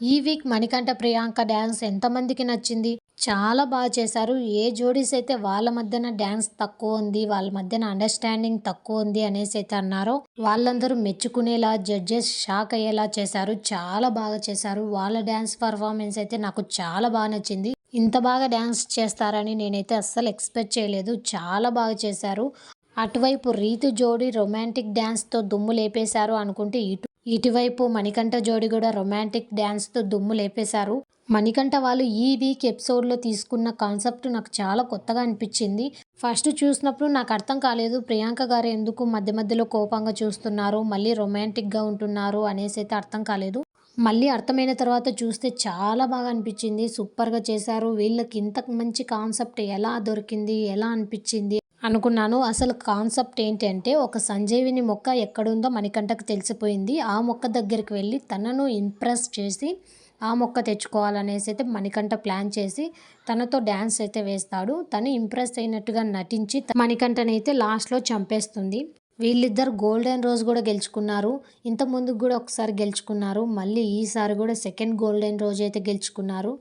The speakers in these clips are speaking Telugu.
ఈ వీక్ మణికంఠ ప్రియాంక డ్యాన్స్ ఎంతమందికి నచ్చింది? చాలా బాగా చేశారు. ఏ జోడీస్ అయితే వాళ్ళ మధ్యన డ్యాన్స్ తక్కువ ఉంది వాళ్ళ మధ్యన అండర్స్టాండింగ్ తక్కువ ఉంది అనేసి అయితే అన్నారో వాళ్ళందరూ మెచ్చుకునేలా జడ్జెస్ షాక్ అయ్యేలా చేశారు. చాలా బాగా చేశారు. వాళ్ళ డ్యాన్స్ పర్ఫార్మెన్స్ అయితే నాకు చాలా బాగా నచ్చింది. ఇంత బాగా డ్యాన్స్ చేస్తారని నేనైతే అస్సలు ఎక్స్పెక్ట్ చేయలేదు. చాలా బాగా చేశారు. అటువైపు రీతు జోడి రొమాంటిక్ డ్యాన్స్తో దుమ్ము లేపేశారు అనుకుంటే ఇటు ఇటువైపు మణికంఠ జోడి కూడా రొమాంటిక్ డ్యాన్స్తో దుమ్ము లేపేశారు. మణికంఠ వాళ్ళు ఈ వీక్ ఎపిసోడ్లో తీసుకున్న కాన్సెప్ట్ నాకు చాలా కొత్తగా అనిపించింది. ఫస్ట్ చూసినప్పుడు నాకు అర్థం కాలేదు ప్రియాంక గారు ఎందుకు మధ్య మధ్యలో కోపంగా చూస్తున్నారు మళ్ళీ రొమాంటిక్గా ఉంటున్నారు అనేసి అయితే అర్థం కాలేదు. మళ్ళీ అర్థమైన తర్వాత చూస్తే చాలా బాగా అనిపించింది. సూపర్గా చేశారు. వీళ్ళకి ఇంత మంచి కాన్సెప్ట్ ఎలా దొరికింది ఎలా అనిపించింది అనుకున్నాను. అసలు కాన్సెప్ట్ ఏంటంటే ఒక సంజీవిని మొక్క ఎక్కడుందో మణికంఠకు తెలిసిపోయింది. ఆ మొక్క దగ్గరికి వెళ్ళి తనను ఇంప్రెస్ చేసి ఆ మొక్క తెచ్చుకోవాలనేసి అయితే మణికంఠ ప్లాన్ చేసి తనతో డ్యాన్స్ అయితే వేస్తాడు. తను ఇంప్రెస్ అయినట్టుగా నటించి మణికంఠని అయితే లాస్ట్లో చంపేస్తుంది. వీళ్ళిద్దరు గోల్డెన్ రోజ్ కూడా గెలుచుకున్నారు. ఇంత ముందుకు కూడా ఒకసారి గెలుచుకున్నారు. మళ్ళీ ఈసారి కూడా సెకండ్ గోల్డెన్ రోజ్ అయితే గెలుచుకున్నారు.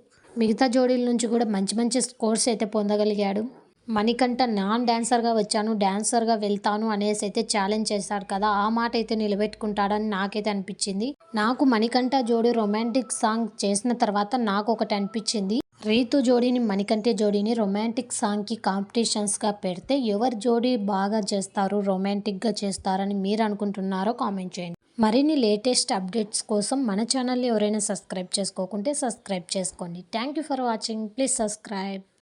మిగతా జోడీల నుంచి కూడా మంచి మంచి స్కోర్స్ అయితే పొందగలిగాడు. మణికంఠ నాన్ డాన్సర్గా వచ్చాను డాన్సర్గా వెళ్తాను అనేసి అయితే ఛాలెంజ్ చేశాడు కదా ఆ మాట అయితే నిలబెట్టుకుంటాడని నాకైతే అనిపించింది. నాకు మణికంఠ జోడి రొమాంటిక్ సాంగ్ చేసిన తర్వాత నాకు ఒకటి అనిపించింది. రీతు జోడీని మణికంఠ జోడీని రొమాంటిక్ సాంగ్కి కాంపిటీషన్స్గా పెడితే ఎవరి జోడీ బాగా చేస్తారు రొమాంటిక్గా చేస్తారని మీరు అనుకుంటున్నారో కామెంట్ చేయండి. మరిన్ని లేటెస్ట్ అప్డేట్స్ కోసం మన ఛానల్ని ఎవరైనా సబ్స్క్రైబ్ చేసుకోకుంటే సబ్స్క్రైబ్ చేసుకోండి. Thank you for watching please subscribe